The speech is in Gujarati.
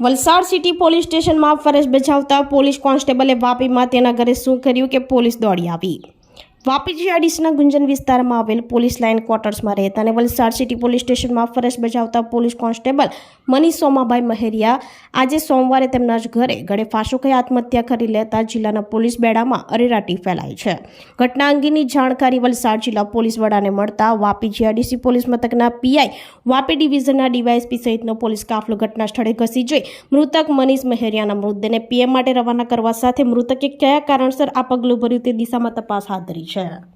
વલસાડ સિટી પોલીસ સ્ટેશનમાં ફરજ બજાવતા પોલીસ કોન્સ્ટેબલે વાપીમાં તેના ઘરે શું કર્યું કે પોલીસ દોડી આવી? વાપી જીઆરડીસીના ગુંજન વિસ્તારમાં આવેલ પોલીસ લાઇન ક્વાર્ટર્સમાં રહેતા અને વલસાડ સિટી પોલીસ સ્ટેશનમાં ફરજ બજાવતા પોલીસ કોન્સ્ટેબલ મનીષ સોમાભાઈ મહેરિયા આજે સોમવારે તેમના જ ઘરે ગળે ફાંસો ખાઈ આત્મહત્યા કરી લેતા જિલ્લાના પોલીસ બેડામાં અરેરાટી ફેલાઈ છે. ઘટના અંગેની જાણકારી વલસાડ જિલ્લા પોલીસ વડાને મળતા વાપી જીઆરડીસી પોલીસ મથકના પીઆઈ વાપી ડિવિઝનના ડીવાયએસપી સહિતનો પોલીસ કાફલો ઘટના સ્થળે ઘસી જઈ મૃતક મનીષ મહેરિયાના મૃતદેહને પીએમ માટે રવાના કરવા સાથે મૃતકે કયા કારણસર આ પગલું ભર્યું તે દિશામાં તપાસ હાથ ધરી છે. share.